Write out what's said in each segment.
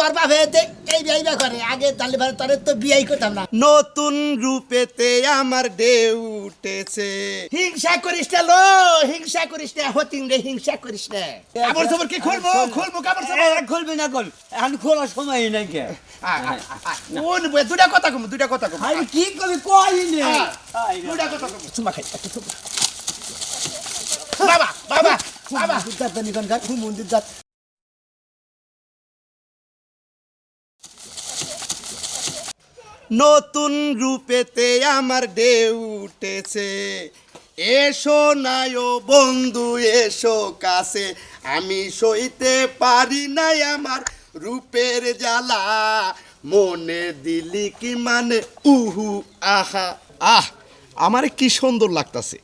তোর বাপে তে- এই বিয়ে বিয়ে করে আগে তাহলে ভাই তোর তো বিয়েই করতাম না নতুন রূপেতে আমার ঢেউ উঠেছে হিংসা করিস না লো হিংসা করিস না হতিং রে হিংসা করিস না কাপড় চোপড় কি খুলবো খুলবো কাপড় চোপড় খুলবি না কল এখন খোলার সময় নাই কে কোন বই দুটা কথা কম দুটা কথা কম আরে কি কবি কই নে দুটা কথা কম চুমা খাই বাবা বাবা বাবা যাত নিকন গা মন্দির যাত নতুন রূপেতে আমার ঢেউ উঠেছে। এসো নায়ো বন্ধু, এসো কাছে। আমি সইতে পারি নাই আমার রূপের জ্বালা। মনে দিলি কি মানে? উহু, আহা, আহ, আমার কি সুন্দর লাগতাছে।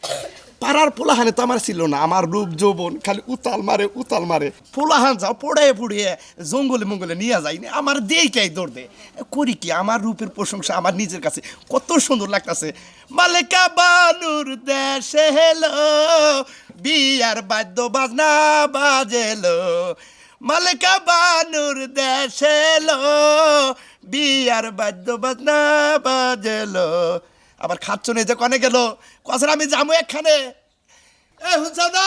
পাড়ার পোলাহানে তো আমার ছিল না। আমার রূপ যৌবন খালি উতাল মারে উতাল মারে। পোলাহান যাও, পড়ে পুড়িয়ে জঙ্গলে মঙ্গলে নিয়ে যায়নি আমার দিয়েই কে দৌড় দে। করি কি? আমার রূপের প্রশংসা আমার নিজের কাছে কত সুন্দর লাগতাছে। মালেকা বানুর দেশে হেলো বিয়ার বাদ্য বাজনা বাজেলো। মালেকা বানুর দেশে এলো, বিয়ার বাদ্য বাজনা বাজেলো। আবার খাচ্ছ যে কনে গেল। কসরা আমি যাব একখানে এ, শুনছ না?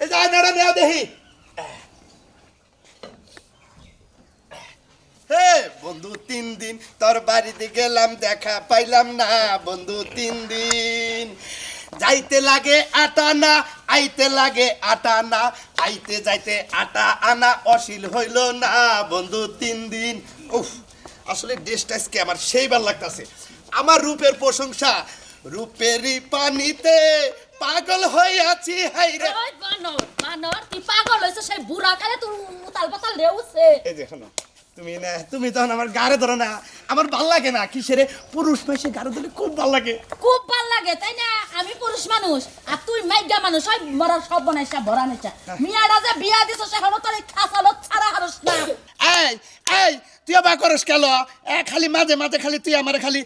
যাই নাড়া দেখি। হে, বন্ধু, তিন দিন তোর বাড়িতে গেলাম, দেখা পাইলাম না। বন্ধু, তিন দিন। যাইতে লাগে আটা না, আইতে লাগে আটা না। আইতে যাইতে আটা আনা অশীল হইল না। বন্ধু, তিন দিন। উফ, আসলে ড্রেসটা আজকে আমার সেইবার লাগতাছে। আমার রূপের প্রশংসা। রূপেরই পানিতে পাগল হয়ে আছি হাইরে ওই বানর বানর তুই পাগল হয়েছে সেই বুড়া কালে তোর উতাল পাতাল রেউছে এই যে শোনো। তুমি না তুমি তখন আমার গাড়ে ধরো না। আমার ভালো লাগে না কিসের? পুরুষ মাসে গাড়ে ধরলে খুব ভালো লাগে। খুব ভালো লাগে তাই না? আমি পুরুষ মানুষ আর তুই মাইগা মানুষ ওই মরার সব বানাইছা ভরা নেছা মিয়াটা যে বিয়া দিছ সেখানে তোর এই খাসালত ছাড়া হারস না। এই এই তুই আবার করস কেন? এ খালি মাঝে মাঝে খালি তুই আমার খালি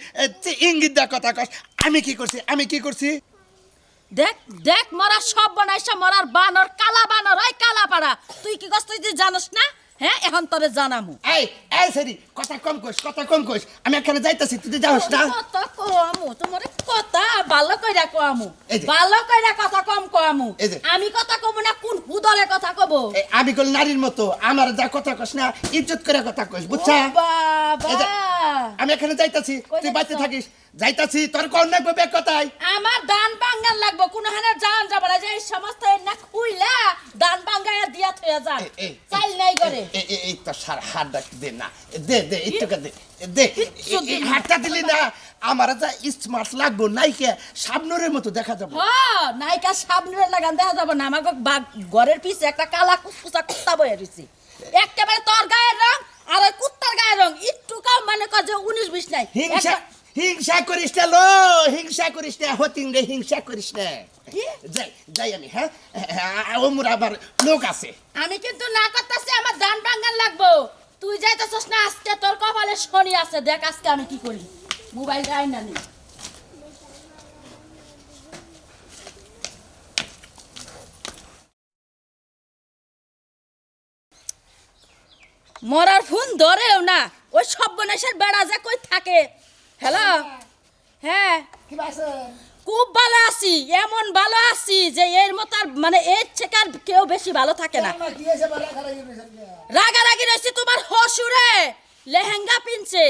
ইঙ্গিত দেওয়া কথা কস। আমি কি করছি? আমি কি করছি? দেখ দেখ মরার সব বানাইছা মরার বানর কালা বানর ওই কালা পাড়া তুই কি কস? তুই যে জানোস না? হ্যাঁ এখন তোরে জানামু। এই এই সেরি কথা কম কইস কথা কম কইস আমি এখানে যাইতাছি তুই যাস না কথা কমু তোমার কথা ভালো কইরা কমু যে। ভালো কইরা কথা কম কমু যে। আমি কথা কব না কোন হুদরে কথা কব আমি কল নারীর মতো আমার যা কথা কস না ইজ্জত করে কথা কইস বুঝছা আমি এখানে যাইতাছি তুই যাইতাছ? থাকিস যাইতাছি তোর কোন নাকবে বেক কথাই আমার দান বাঙ্গাল লাগবো কোন হানের জান যাব না যে এই সমস্ত না খুইলা দান বাঙ্গায়া দিয়া এই, এই, চাইল নাই করে এই তো সার হাত ডাক দে না দে দে একটু দে। দে। হাতটা দিলি না। আমার যা স্মার্ট লাগবো নাইকে সাবনুরের মতো দেখা যাবে। নাইকা লাগান দেখা যাব না আমাকে ঘরের পিছে একটা কালা কুচকুচা কুত্তা বয়ে একেবারে তোর গায়ের রং আর ওই কুত্তার গায়ের রং একটু কাও মানে কয় যে উনিশ বিশ নাই। হিংসা হিংসা করিস না লো হিংসা করিস না হতিং রে হিংসা করিস না। যাই যাই আমি হ্যাঁ? ওমর আবার লোক আছে। আমি কিন্তু না করতেছি আমার দান বাঙ্গান লাগবো। তুই যাইতেছস না আজকে তোর কপালে শনি আছে দেখ আজকে আমি কি করি। মোবাইল যাই না নি। মরার ফোন ধরেও না ওই সব বনেশের বেড়া যে কই থাকে? হ্যালো? হ্যাঁ। কি আছে খুব ভালো আছি এমন ভালো আছি যে এর মতো আর মানে এর থেকে আর কেউ বেশি ভালো থাকে না। রাগারাগি রয়েছে তোমার হসুরে লেহেঙ্গা পিনছে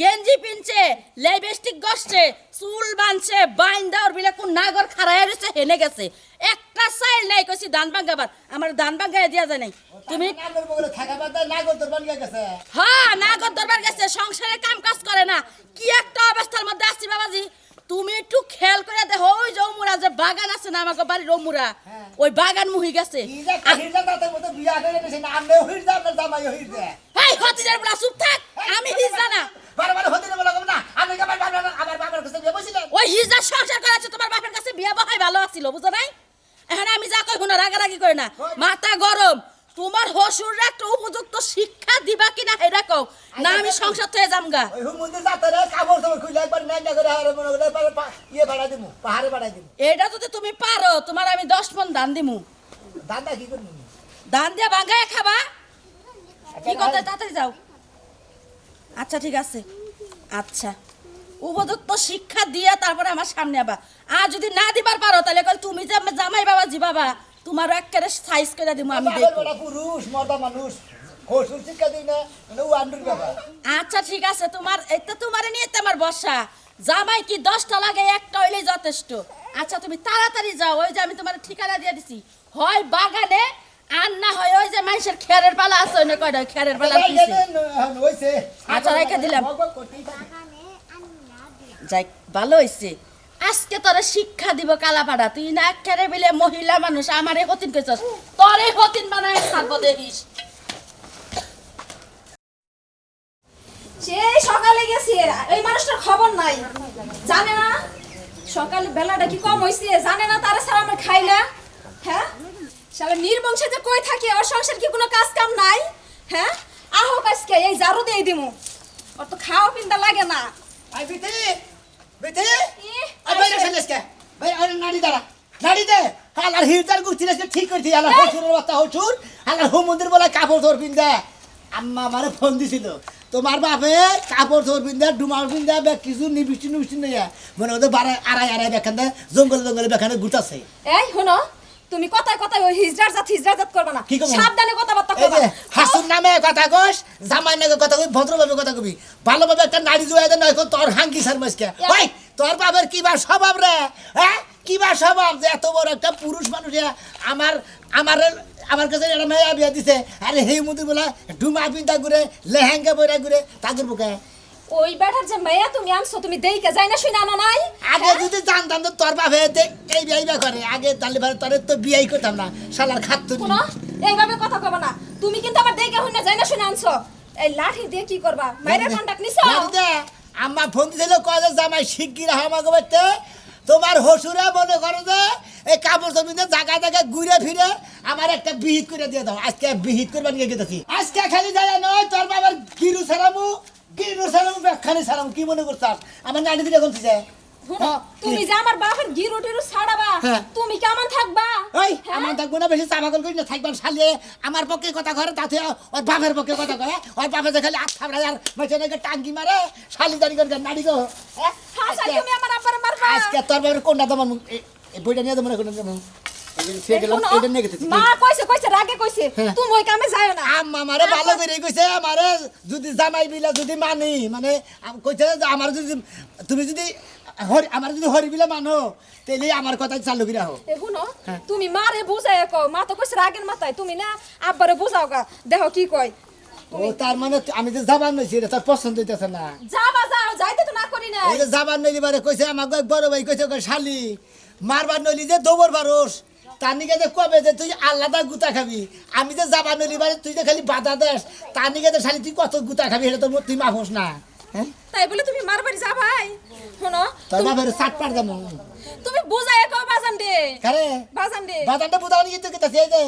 গেঞ্জি পিনছে লিপস্টিক গসছে চুল বানছে বাইন দাওর বিলে কোন নাগর খারায় রয়েছে হেনে গেছে। একটা সাইল নাই কইছি দান ভাঙ্গাবার আমার দান ভাঙ্গায় দিয়া যায় নাই। তুমি হ্যাঁ নাগর দরবার গেছে সংসারে কাম কাজ করে না। কি একটা অবস্থার মধ্যে আছি বাবাজি। তুমি একটু খেয়াল করে দেখো ওই যে যে বাগান আছে না আমাকে বাড়ির ওমুরা ওই বাগান মুহি গেছে। এই বলা চুপ থাক আমি হিজা না। কাছে বিয়ে ওই হিজা সংসার করাচ্ছে তোমার বাপের কাছে বিয়ে বহাই ভালো আছিল বুঝো নাই? এখন আমি যা কই শুনো রাগারাগি করে না। মাথা গরম তোমার হসুর একটা উপযুক্ত শিক্ষা দিবা কিনা এটা কও। না আমি সংসার থেকে যামগা। ওই মন্দির যাতে রে কাপড় তো খুলে একবার নাই না করে আর মনে করে পা- পা- ইয়ে বাড়াই দিমু পাহাড়ে বাড়াই দিমু। এটা যদি তুমি পারো তোমার আমি দশ মন দান দিমু। ধান দিয়ে ভাঙ্গায় খাবা। কি কথা তাড়াতাড়ি যাও। আচ্ছা ঠিক আছে। আচ্ছা। উপযুক্ত শিক্ষা দিয়ে তারপরে আমার সামনে আবা। আর যদি না দিবার পারো তাহলে তুমি যে জামাই বাবা জি বাবা তোমার একেবারে সাইজ করে দিব আমি পুরুষ মর্দা মানুষ। মানে আচ্ছা ঠিক আছে তোমার এটা তোমার নিয়ে তো আমার বর্ষা জামাই কি দশটা লাগে একটা হইলেই যথেষ্ট। আচ্ছা তুমি তাড়াতাড়ি যাও ওই যে আমি তোমার ঠিকানা দিয়ে দিছি। হয় বাগানে আর না হয় ওই যে মানুষের খেরের পালা আছে ওই না কয়টা খেরের পালা হয়েছে আচ্ছা, রেখে দিলাম। যাই ভালো হইছে। আজকে তোরে শিক্ষা দিব কালাপাড়া। তুই না একেবারে বিলে মহিলা মানুষ, আমারে হতিন কইছস। তোরে হতিন বানায় ছাড়বো দেখিস। সে সকালে গেছে, এই মানুষটার খবর নাই। জানে না, সকাল বেলাটা কি কম হইছে, জানে না তারা ছাড়া আমরা খাই না। হ্যাঁ? শালা নির্বংশে যে কই থাকে, ওর সংসার কি কোনো কাজ কাম নাই? হ্যাঁ? আহো আজকে, এই জারু দিয়ে দিমু। ওর তো খাওয়া পিন্দা লাগে না। আই বিতে বিতে আর বাইরে চলে কে? বাইরে আরে নাড়ি দাঁড়া। নাড়ি দে। হালার হিরদার গুছিলে ঠিক করে দিয়ে হালার হসুরের বাচ্চা হচুর হালার হো মন্দির বলে কাপড় ধর পিন্দা আম্মা আমারে ফোন দিছিল। তোমার বাপে কাপড় ধর পিন্দা ডুমার পিন্দা বে কিছু নিবিষ্টি নিবিষ্টি নেই মানে ওদের বারে আড়াই আড়াই বেখানে জঙ্গলে জঙ্গলে বেখানে গুটাছে এই শোনো। তুমি কথায় কথায় ওই হিজড়ার জাত হিজড়ার জাত করবে না। সাবধানে কথাবার্তা করবা। হাসুর নামে কথা কস জামাই নামে কথা কবি ভদ্রভাবে কথা কবি। ভালোভাবে একটা নারী জুয়াই দে নয় তোর হাঙ্কি সার মাসকে। ওই তোর বাবার কি বা স্বভাব রে? হ্যাঁ? কি বা স্বভাব যে এত বড় একটা পুরুষ মানুষ আমার আমার আমার কাছে একটা মেয়ে বিয়া দিছে। আরে হেই মুদি বলা ডুমা পিন্তা ঘুরে লেহেঙ্গা বইরা ঘুরে তাদের বুকে। ওই বেটার যে মেয়ে তুমি আনছো তুমি দেইকে যাই না শুনে আনো নাই? আগে যদি জানতাম তো তোর বাপে তে- এই বিয়াই বিয়া করে। আগে তাহলে ভাই তোর তো বিয়াই করতাম না। শালার খাত শোনো এইভাবে কথা কবে না। তুমি কিন্তু আবার দেখে হইনা যাই না শুনে আনছো। এই লাঠি দিয়ে কি করবা? মাইরের কন্টাক্ট নিছো? আম্মা ফোন দিছিল কয় যে জামাই শিগগির আমাকে বাড়তে। তোমার হসুরে মনে করো যে এই কাপড় জমিতে জায়গা জায়গা ঘুরে ফিরে আমার একটা বিহিত করে দিয়ে দাও। আজকে বিহিত করবার নিয়ে গেতেছি আজকে খালি যায় নয় তোর বাবার গিরু সারামু গিরু সারামু ব্যাখ্যানি সারামু কি মনে করছাস? আমার নানি দিলে বলতেছে শোনো তুমি যে আমার বাপের ছাড়াবা হ্যাঁ। তুমি কেমন থাকবা? ওই হ্যাঁ? আমার থাকব না বেশি চাপাকল করি না থাকবার শালিয়ে। আমার পক্ষে কথা করে তাতে ওর বাপের পক্ষে কথা কয় ওর বাপে যে খালি আট থাপড়ায় আর মেছে নাকি টাঙ্কি মারে শালি দাঁড়ি করে নাড়ি গো। হ্যাঁ? আজকে- তুমি আমার আব্বারে মারবা। আজকে তোর বাবার কোনটা তোমার এই বইটা নিয়ে তোমার কোনটা তুমি যদি যদি মানি মানে আমার হরি বিলা মানো তাহলে আমার কথা চালু হ্যাঁ। তুমি মারে বুঝাই কো মা তো কইছে রাগের মাথায় তুমি না আব্বারে বুঝাও গা দেখো কি ও তার মানে আমি যে জাবান নইছি এটা তোর পছন্দ হইতেছে না। যাবা যাও যাইতে তো না করি না ওই যে জাবান নইলি বারে কইছে আমাকে বড় ভাই কইছে শালি মারবার নইলি যে দৌড় বারোস। তার নিকে যে কবে যে তুই আলাদা গুতা খাবি? আমি যে জাবান নইলি বারে তুই যে খালি বাধা দেস তার নিকে যে শালি তুই কত গুতা খাবি এটা তো তুই মাফোস না হ্যাঁ? তাই বলে তুমি মারবাড়ি যাবাই। শোনো তোর বাপের সাত পার দাম তুমি বুঝাই কো বাজান দে কারে? বাজান দে বাজানটা বুঝাও কিন্তু কেতাছি এই যে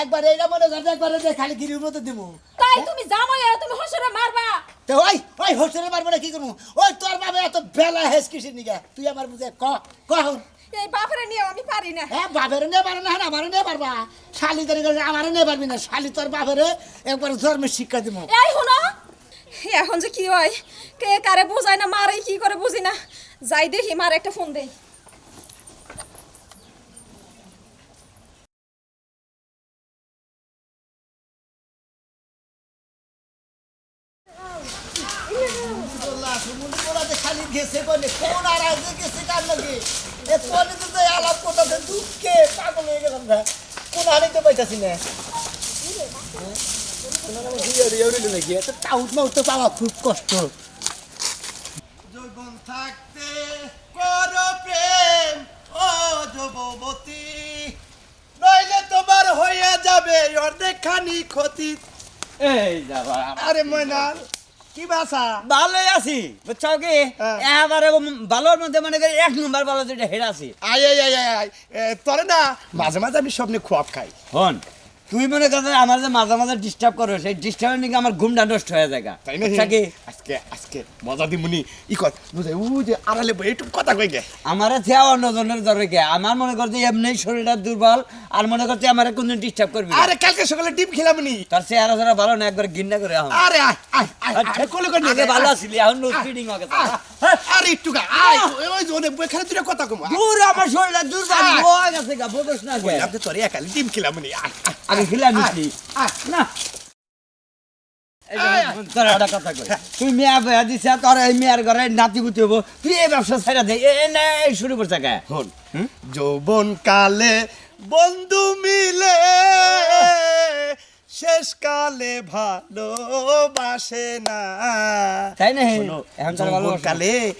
একবার এইটা মনে কর একবার যে খালি গিরির মতো দিব তাই তুমি জামাই আর তুমি হসরে মারবা। তো ওই ওই হোস্টেলে মারবো না কি করব? ওই তোর বাবা এত বেলা হেস কিসের নিকে তুই আমার বুঝে ক কখন এই বাপরে নিয়ে আমি পারি না। হ্যাঁ বাপের নিয়ে পারে না হ্যাঁ আমারও নিয়ে পারবা। শালি তারি করে আমারও নিয়ে পারবি না। শালি তোর বাপের একবার ধর্মের শিক্ষা দিব। এই শুনো এখন যে কি হয়? কে কারে বুঝায় না মারে কি করে বুঝি না? যাই দেখি মার একটা ফোন দেই খালি গেছে কোনে কোন আর আগে গেছে কার লাগে এ কোনে তো আলাপ করতেছে দুঃখে পাগল গেলাম না কোন হারে তো পাইতাছি না। টাউট মাউট তো পাওয়া খুব কষ্ট যৌবন থাকতে করো প্রেম ও যুবতী। নইলে তোমার হয়ে যাবে অর্ধেক খানি ক্ষতি। এই যাবা। আরে ময়নাল কি বাসা ভালোই আছি বুঝছ কি? হ্যাঁ। এবারে ভালোর মধ্যে মনে করি এক নম্বর ভালো যেটা হেরাছি আই আয় আয় আয় আয় আয়। তোরে না মাঝে মাঝে আমি স্বপ্নে খোয়াব খাই। হন। তুই মনে কর আমার যে মাঝে মাঝে ডিস্টার্ব করো সেই ডিস্টার্বের নাকি আমার ঘুমটা নষ্ট হয়ে যায় তাই না আচ্ছা আজকে আজকে মজা দি মুনি ই কর বুঝাই ও যে আড়ালে বই একটু কথা কই গে? আমারে থেয়া অন্যজনের ধরে কে আমার মনে করছে এমনি শরীরটা দুর্বল আর মনে করছে আমার কোনদিন ডিস্টার্ব করবি আরে কালকে সকালে ডিম খেলামনি। তার চেহারা ছাড়া ভালো না একবার ঘিন্না করে আরে আয় আয় আয় আয়। কোলে করে আগে ভালো আছিলি এখন নো হয়ে গেছে। আয়, আরে একটু গা আয় ওই- ওনে এখানে তুই কথা কম। দূর আমার শরীরটা দুর্বল আয়। হয়ে গেছে গা বোঝস না কে আপনি তোরে একালে ডিম খেলামনি আয় আয়, আগে খিলা নিছি আয়। না। এই যে তোর একটা কথা কই তুই মেয়া বেয়া দিছে তোর এই মেয়ার ঘরে নাতি গুতি হব তুই এই ব্যবসা ছাইরা দে এই শুরু করছে কে হন যৌবন কালে বন্ধু মিলে। শেষ কালে ভালোবাসে না। তাই না? এখন কালে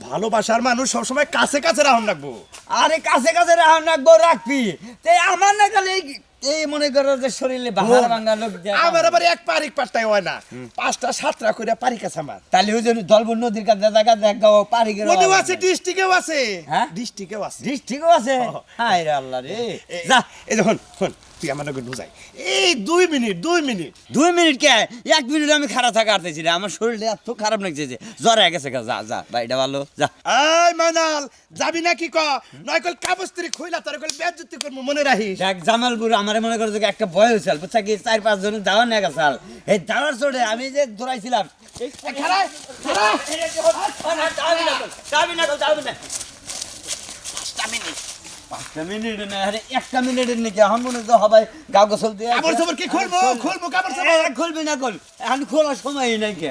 ভালোবাসার মানুষ সবসময় কাছে কাছে রাখুন রাখব। আরে কাছে কাছে রাখুন রাখব রাখবি। তাই আমার না গেলে এই- মনে করো যে শরীরে বাহার ভাঙ্গা লোক আমার আবার এক পারিক পাট্টাই হয় না। পাঁচটা সাতটা করে পারি কাছে আমার। তাহলে ওই জন্য দলবন নদীর কাছে দেখা দেখা পারি গেল আছে ডিস্ট্রিক্টেও আছে। হ্যাঁ? ডিস্ট্রিক্টেও আছে। ঠিকও আছে? হাই রে আল্লাহ রে। যা। এই দেখুন শোন। তুই আমার নগর বুঝাই এই দুই মিনিট দুই মিনিট দুই মিনিট কে এক মিনিট আমি খারাপ থাকা আরতেছি না আমার শরীরটা এত খারাপ লাগছে যে জ্বর হয়ে গেছে যা যা বাড়িটা ভালো যা এই মানাল যাবি নাকি ক নয় কল কাবস্ত্রী খুইলা তোর কল বেজ্জতি করব মনে রাখিস দেখ জামালপুর আমার মনে করো যে একটা বয় হয়েছিল বুঝছা কি চার পাঁচ জন দাওয়া নিয়ে গেছাল এই দাওয়ার চড়ে আমি যে দৌড়াইছিলাম এই যাবি না যাবি না পাঁচটা মিনিট না আরে একটা মিনিটের নাকি? এখন মনে তো হবে গাও গোসল দিয়ে কাপড় চোপড় কি খুলবো? খুলবো কাপড় চোপড়? খুলবি না কল এখন খোলার সময় নাই কে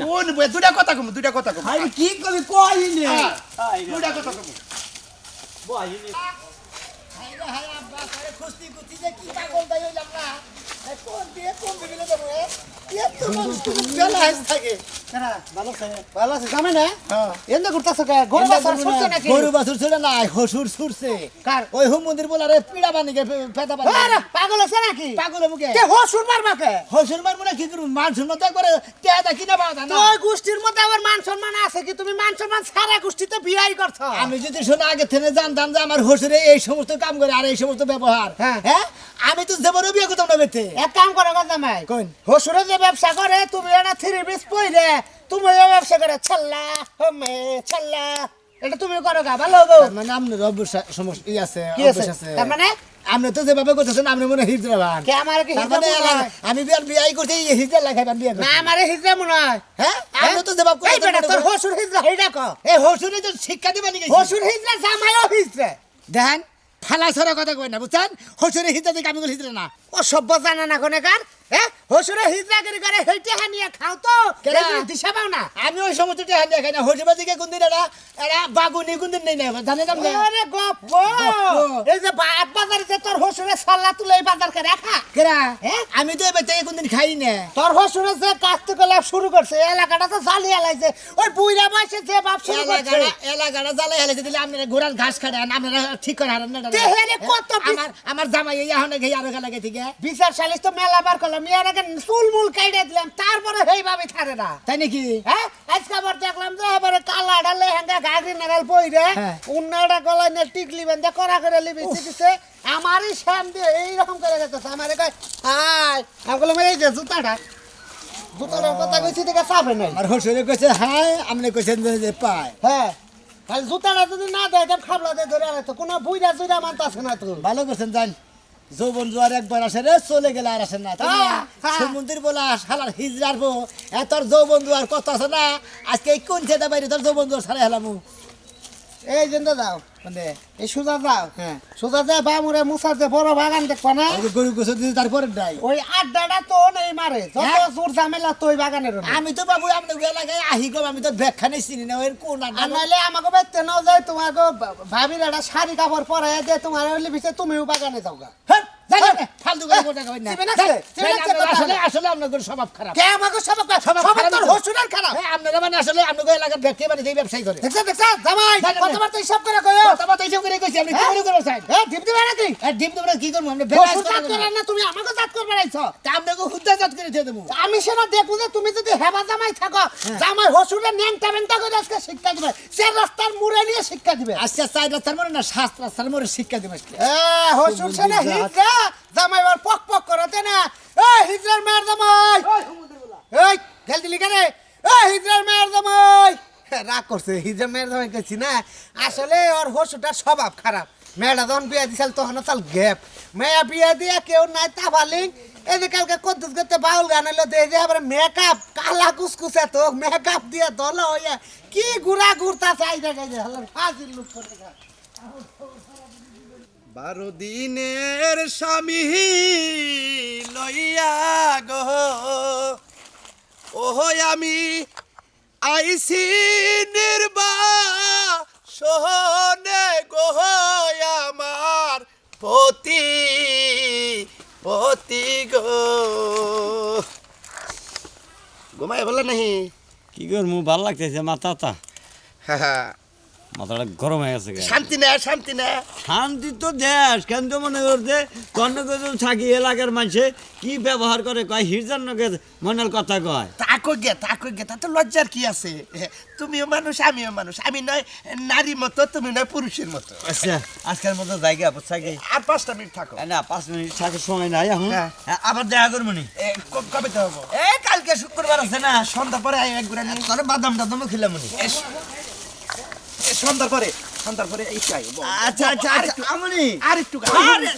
কোন বই? দুটা কথা কম দুটা কথা কম। আরে কি কবি? কই নে দুটা কথা কম। জামাই না নাই হসুর ছুটছে কার? গে পাগল নাকি পাগল মুখে কে কে হসুর মারবো না? কি করব শুনব তো একবারে টেয়াটা কিনা পাওয়া যায় না তোর গোষ্ঠীর মধ্যে আমি যদি শোনা আগে থেকে জানতাম যে আমার হসুরে এই সমস্ত কাম করে আর এই সমস্ত ব্যবহার। হ্যাঁ। আমি তো জীবনে বিয়ে করতাম না বেতে। এক কাম করো জামাই। হসুরে যে ব্যবসা করে তুমি এটা থ্রি পিস পইরে ব্যবসা করে ছাল্লা হোমে ছাল্লা এটা তুমি করো গা ভালো হব মানে আপনার সমস্যা ই আছে আছে? অভ্যাস আছে তার মানে? আপনি তো যেভাবে করতেছেন আপনি মনে হয় হিজড়া বান। কে আমার কি হিজড়া মানে আমি বিয়ার বিয়াই করতে এই হিজড়া লাগাইবান বিয়ে না আমারে হিজড়া মনে হয়। হ্যাঁ? আপনি তো যেভাবে এই বেটা তোর হসুর হিজড়া হেইডা ক। এই হসুরে তো শিক্ষা দিবা নাকি? হসুর হিজড়া জামাইও হিজড়া। দেখেন ফালা ছড়া কথা কই না বুঝছেন? হসুরে হিজড়া দিকে আমি হিজড়া না। ও সভ্য জানা না কোনে কার? হ্যাঁ হসুরে হিজড়া করে হেইটে হানিয়া খাও তো। দিশা পাও না। আমি ওই সমস্ত টেহা দেখাই খাই না হসুবা দিকে কোন দিন এটা এটা বাগুনি কোন দিন নেই না জানে না আরে গপ্প। এই যে বাদ বাজারে যে তোর হসুরে সাল্লা তুলে এই বাজার করে রাখা। কেরা হ্যাঁ? আমি তো এবার থেকে কোন দিন খাই না। তোর হসুরে যে কলা শুরু করছে এলাকাটা তো জ্বালিয়ে লাইছে। ওই বুইরা বয়সে যে বাপ শুরু করছে। এলাকাটা জ্বালাই হেলেছে দিলে আপনারা ঘোড়ার ঘাস খাড়ান আপনারা ঠিক করে হারান না আমার আমার জামাই এই এখন ঘেয়ে আরও গেলা গে থেকে বিচার সালিশ তো মেলা বার করলাম ইয়ার আগে চুলমুল কাইডে দিলাম তারপরে সেই ভাবে ছাড়ে না। তাই নাকি? হ্যাঁ আজকে আবার দেখলাম যে এবারে কালা ডালে হ্যাঙ্গা গাড়ি নাগাল পইরে হ্যাঁ। উন্নাটা গলায় নে টিকলি বেঁধে করা করে লিবি চিকিৎসে আমারই শ্যাম দিয়ে এইরকম করে গেছে আমারে কয় হাই। আমি বললাম এই যে জুতাটা জুতাটার কথা কইছি থেকে চাপে নাই। আর হসুরে কইছে হাই। আপনি কইছেন যে- পায়। হ্যাঁ। খালি জুতাটা যদি না দেয় খাবলা দিয়ে ধরে আনে তো কোনো বুইরা জুইরা মানতাছে না তো। ভালো করছেন জান যৌবন জোয়ার একবার আসে রে চলে গেলে আর আসে না। হ্যাঁ, হ্যাঁ। সমুদ্রের বলা শালার হিজরার বো এত যৌবন জোয়ার কত আছে না? আজকে কোন ছেদা বাইরে তোর যৌবন জোয়ার সারা হেলামু? এই জন্য যাও মানে এই সুজা যাও হ্যাঁ। সুজা যা বামুরে মুসার যে বড় বাগান দেখবা না? গরু গোসল দিতে তারপরে ওই আড্ডাটা তো নেই মারে। যত হ্যাঁ? জোর ঝামেলা তো ওই বাগানের আমি তো বাবু আপনি এলাকায় আহি গো আমি তো ব্যাখ্যানে চিনি না ওই কোন আর আমাকে বেচতে নাও যায় তোমাকে ভাবির একটা শাড়ি কাপড় পরে দিয়ে তোমার পিছিয়ে তুমিও বাগানে যাও গা। হ্যাঁ, ফালতু করে কথা কই না? আসলে আসলে আপনাদের স্বভাব খারাপ। কে আমাকে স্বভাব সব খারাপ তোর তো। খারাপ। হ্যাঁ, আপনারা মানে আসলে আপনাদের এলাকার ব্যক্তি মানে ব্যবসায়ী করে। দেখছ দেখছ জামাই। কথাবার্তা হিসাব করে কইও। এইসব করে কইছি আপনি কি হ্যাঁ? মনে করো স্যার এ টিপ দিবে নাকি? ডিম তোমরা কি করব? আমরা হসুর জাত করে না তুমি আমাকে জাত তা আপনাকে হুদ্দা জাত করে দিয়ে দেবো। আমি সেটা দেখব যে তুমি যদি হেবা জামাই থাকো জামাই হসুরের ন্যাংটা ব্যাংটা করে আজকে শিক্ষা দিবে। সে রাস্তার মুড়ে নিয়ে শিক্ষা দিবে। আচ্ছা চার রাস্তার মনে না সাত রাস্তার মনে শিক্ষা দেবে আজকে। এ হসুর সেনা জামাই আবার পক পক করতে না? এই হিজরার মেয়ের জামাই! এই ঢেল দিলি কেন? এই হিজরার মেয়ের জামাই! রাগ করছে হিজরার মেয়ের জামাই কেছি না? আসলে ওর হসুটার স্বভাব খারাপ। মেয়েটা যখন বিয়ে দিছিল তখন তাল গ্যাপ। মেয়া বিয়ে দিয়ে কেউ নাই তা ভালিং এই যে কালকে কদ্দুস করতে বাউল গান হলো এই যে আবার মেকআপ কালা কুসকুসে তো মেকআপ দিয়ে দল হইয়া কি গুড়া গুড়তা চাই দেখে যে হলো ফাজিল লুক করে। বারো দিনের স্বামী লইয়া গো। ওহ আমি আইসি নির্বা সোহনে গো আমার পতি পতি গো। ঘুমাই বলে নাহি? কি কর করব ভালো লাগতেছে মাথাটা। হ্যাঁ মাথাটা গরম হয়ে গেছে শান্তি না শান্তি না। শান্তি তো দেশ কেন তো মনে করতে কর্ণগজ থাকি এলাকার মানুষে কি ব্যবহার করে কয় হিরজার নকে মনের কথা কয়। তা কই গে তা কই গে তাতে লজ্জার কি আছে? তুমিও মানুষ আমিও মানুষ। আমি নয় নারী মতো তুমি নয় পুরুষের মতো। আচ্ছা আজকের মতো জায়গা বুঝছাকে আর পাঁচটা মিনিট থাকো। না পাঁচ মিনিট থাকে সময় নাই এখন। হ্যাঁ। আবার দেখা করব নি। এ, কবে তো হব? এই কালকে শুক্রবার আছে না সন্ধ্যা পরে আই একবার বাদাম টাদামও খেলাম সন্ধ্যার পরে সন্ধ্যার পরে এই চাই আচ্ছা আচ্ছা আচ্ছা আমনি আর একটু আরে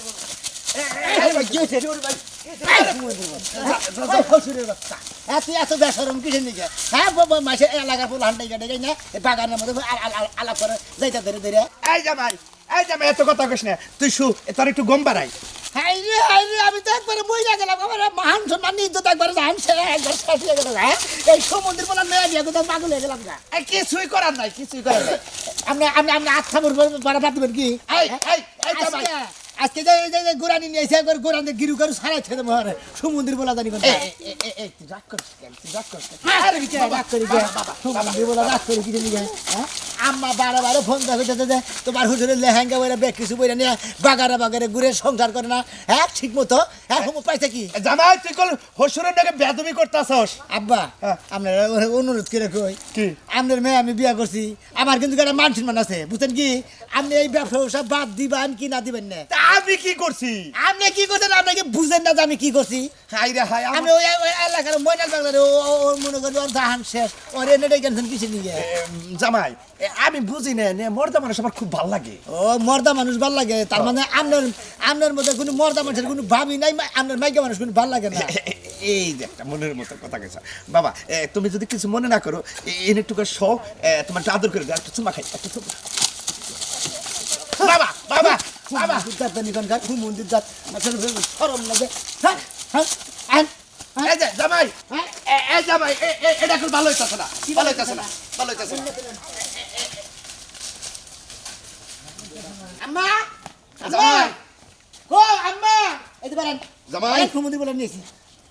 এত বেসরম কিসের দিকে হ্যাঁ মাসে এলাকার ফুল হান্ডাই কাটে যাই না বাগানের মধ্যে আলাপ করে যাইতে ধরে ধরে এই জামাই এই যে এত কথা কইস না তুই শু তোর একটু গম বাড়াই। হাই রে হাই রে আমি তো একবারে মহিলা গেলাম আমার মহান সম্মান ইজ্জত একবারে জান সে একবার শেষ হয়ে হ্যাঁ? এই সমুদ্র বলার মেয়ে বিয়ে কোথাও পাগল হয়ে গেলাম না কিছুই করার নাই কিছুই করার নাই। আপনি আপনি আপনি আচ্ছা বলব পারা কি? এই এই এই জামাই। আজকে যে যে যে গোরানি নিয়ে এসে একবার গোরানি গিরু করে সারাই ছেড়ে মহারে সমুদ্র বলা জানি তুই রাগ করিস কেন? রাগ করিস কেন? রাগ করি সমুদ্র বলা রাগ করি কি জানি হ্যাঁ? আম্মা বারে বারে ফোন দেখে যেতে দে তোমার হুজুরের লেহেঙ্গা বইরা বেগ কিছু বইরা নিয়ে বাগারে বাগারে ঘুরে সংসার করে না। হ্যাঁ ঠিক মতো। হ্যাঁ হুমু পাইছে কি? জামাই তুই কল হসুরের নাকি বেদবি করতাছস? আব্বা হ্যাঁ। আপনার অনুরোধ করে কই? কি? আপনার মেয়ে আমি বিয়া করছি। আমার কিন্তু একটা মান সম্মান আছে বুঝছেন কি? আপনি এই ব্যবসা বাদ দিবেন কি না দিবেন না? আমি কি করছি? আপনি কি করছেন? আপনি কি বুঝেন না যে আমি কি করছি। হাই রে হাই আমি ওই এলাকার ময়নাল বাংলার ও মনে করি ওর দাহান শেষ। ওর এনে গেছেন কিছু নিয়ে? জামাই আমি বুঝি না নে মর্দা মানুষ আমার খুব ভালো লাগে। ও মর্দা মানুষ ভালো লাগে। তার মানে আপনার আপনার মধ্যে কোনো মর্দা মানুষের কোনো ভাবি নাই আপনার মাইকা মানুষ কোনো ভালো লাগে না। এই যে একটা মনের মতো কথা গেছে বাবা এ, তুমি যদি কিছু মনে না করো এনে একটু করে শো তোমার আদর করে দাও একটু চুমা খাই একটু চুমা। বাবা বাবা বাবা জাত নিকন গাছ খুব মন্দির জাত আসলে সরম লাগে হ্যাঁ হ্যাঁ আন এই যে জামাই। এই জামাই এ- এ- এটা খুব ভালো হইতাছে না। ভালো হইতাছে না ভালো হইতাছে না। আম্মা! আম্মা! জামাই। ও আম্মা! এই যে বারেন জামাই। খুব মন্দির বলে নিয়েছি।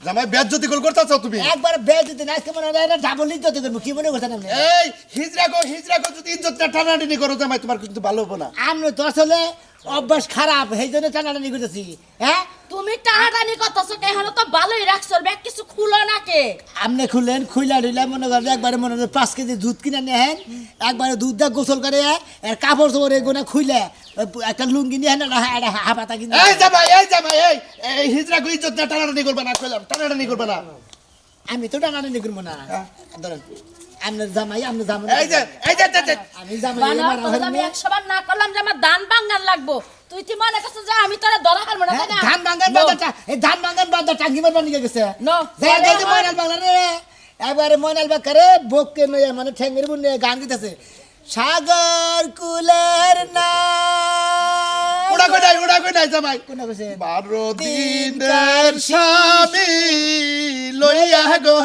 জামাই বেজ্জতি কল করতেছ তুমি। একবার বেদ দিতে না আজকে মনে হয় ডাবল ইজ্জত করব। কি মনে করছেন আপনি? এই হিজরা গো হিজরা গো যদি ইজ্জতটা টানাটানি করো জামাই তোমার কিন্তু ভালো হব না। আপনি তো আসলে অভ্যাস খারাপ সেই জন্য টানাটানি করতেছি। হ্যাঁ? তুমি টানাটানি করতেছো কে? হলো তো ভালোই রাখছো ব্যাগ কিছু খুলো না কে? আপনি খুললেন খুইলা ডুইলা মনে করেন একবারে মনে করেন পাঁচ কেজি দুধ কিনে নিয়ে হেন একবারে দুধ দিয়ে গোসল করে এর কাপড় চোপড় এগুলো খুইলে একটা লুঙ্গি নিয়ে হেন একটা হাফাতা কিনে এই জামাই এই জামাই এই এই হিজরা গো ইজ্জতটা টানাটানি করবে না কইলাম টানাটানি করবে না। আমি তো টানাটানি করব না। ধরেন আপনার জামাই আপনার জামাই এই যে এই যে আমি জামাই বানা মারা তোর হইলে আমি একশোবার না করলাম যে আমার দান বাঙ্গান লাগবো। তুই কি মনে করছিস যে আমি তোরা দরা হারবো না তাই না ধান ভাঙান No. এই ধান ভাঙান বাজার টাঙ্গি মারবার নিয়ে গেছে। No. যাই যাই ময়নাল বাংলা রে একবারে ময়নাল বাকারে বককে নয়ে ঠেঙ্গের বুনে গান দিতেছে। সাগর কুলের না ওটা কই নাই ওটা কই নাই জামাই? কোন কইছে? বারো দিনের স্বামী। গো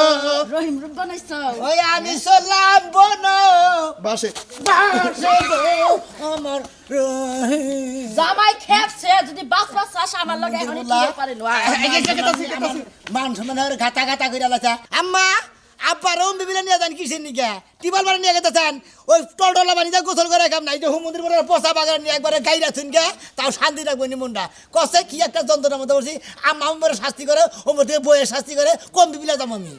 রহিম রূপ বানাইছ ওই আমি চললাম বন বাসে বাসে গো আমার রহিম। জামাই খেপছে যদি বাস বাস চাস আমার লগে এখন কি পারে নো মান সম্মান হয়ে গাতা গাতা করে আলাদা আম্মা আব্বার ওম বিবিলা নিয়ে যান কিসের নিকে? টিবাল বাড়ি নিয়ে যেতেছেন ওই টলটলা বাড়ি যা গোসল করে কাম নাই যে হুমুন্দির বলে পচা বাগান নিয়ে একবারে গাই রাখছেন গে, তাও শান্তি রাখব নি মনটা। কষে কি একটা যন্ত্রণার মধ্যে বলছি আমার শাস্তি করে ওমর থেকে বইয়ের শাস্তি করে কম বিবিলা যাম আমি?